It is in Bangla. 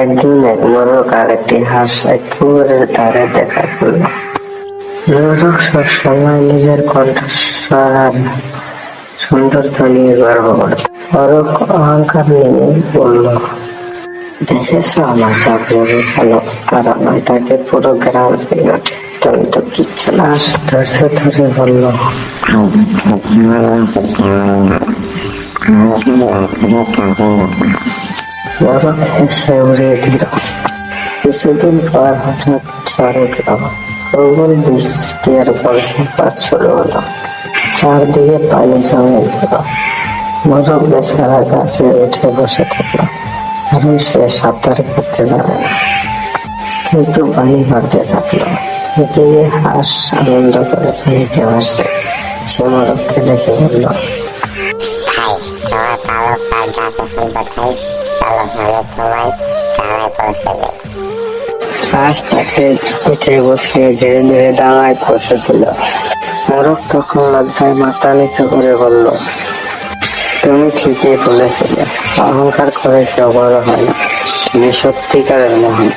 একদিন এক মোরগ আর একটি হাঁস এক পুকুরের ধারে দেখা করল। মোরগ সবসময় নিজের কণ্ঠস্বর আর সৌন্দর্য নিয়ে গর্ব করত। মোরগ অহংকার নিয়ে বলল, দেখেছ আমার চকচকে ভালো? আর আমারটাকে পুরো গ্রাম ওঠে। তুমি তো কিচ্ছু না। ধৈর্য ধরে বলল বড় উড়িয়ে দিল কিছুদিন পর হঠাৎ ঝড় উঠল প্রবল বৃষ্টি আর বজ্রপাত শুরু হলো। চারদিকে পানি জমে গেল। মোরগ বেচারা গাছে উঠে বসে থাকল। কারণ সে সাঁতার করতে জানে না। কিন্তু পানি বাড়তে থাকল। এদিকে হাঁস আনন্দ করে পানিতে ভাসছে সে মোরগকে দেখে বলল ভাই দিই হাঁস তাকে পিঠে বসিয়ে ধীরে ধীরে ডাঙায় পৌঁছে দিল। মোরগ তখন লজ্জায় মাথা নিচু করে বলল, তুমি ঠিকই বলেছিলে। অহংকার করে কেউ বড় হয় না। তুমি সত্যিকারের মহান।